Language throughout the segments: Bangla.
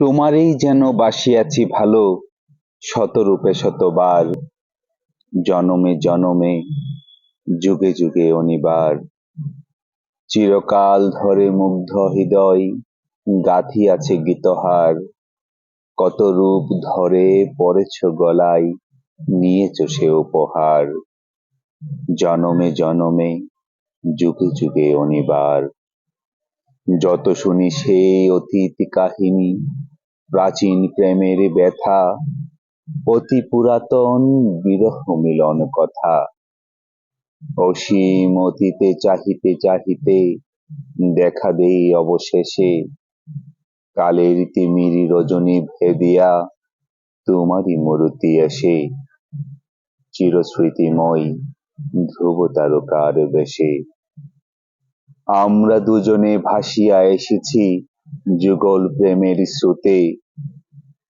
তোমারই যেন বাসিয়াছি ভালো, শতরূপে শতবার। জনমে জনমে, যুগে যুগে অনিবার। চিরকাল ধরে মুগ্ধ হৃদয় গাঁথিয়াছে গীতহার। কত রূপ ধরে পড়েছ গলায়, নিয়েছ সে উপহার। জনমে জনমে, যুগে যুগে অনিবার। যত শুনি সেই অতীত কাহিনী প্রাচীন প্রেমের ব্যথা, অতি পুরাতন বিরহ মিলন কথা। অসীম অতীতে চাহিতে চাহিতে দেখা দেই অবশেষে। কালের তিমির রজনী ভেদিয়া তোমারই মূর্তি এসে। চিরস্মৃতিময় ধ্রুব তারকার বেশে। আমরা দুজনে ভাসিয়া এসেছি যুগল প্রেমের স্রোতে,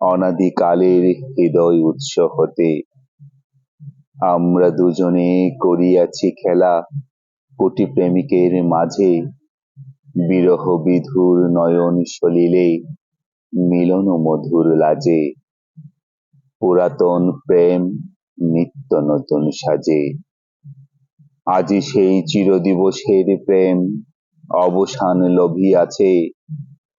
অনাদিকালের হৃদয় উৎস হতে। আমরা দুজনে করিয়াছি খেলা, কোটি প্রেমিকের মাঝে। বিরহ বিধুর নয়ন সলিলে, মিলন মধুর লাজে। পুরাতন প্রেম নিত্য নতুন সাজে। আজি সেই চিরদিবসের প্রেম, অবসান লভিয়াছে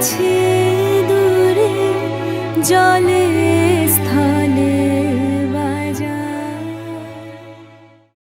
কাছে দূরে জলে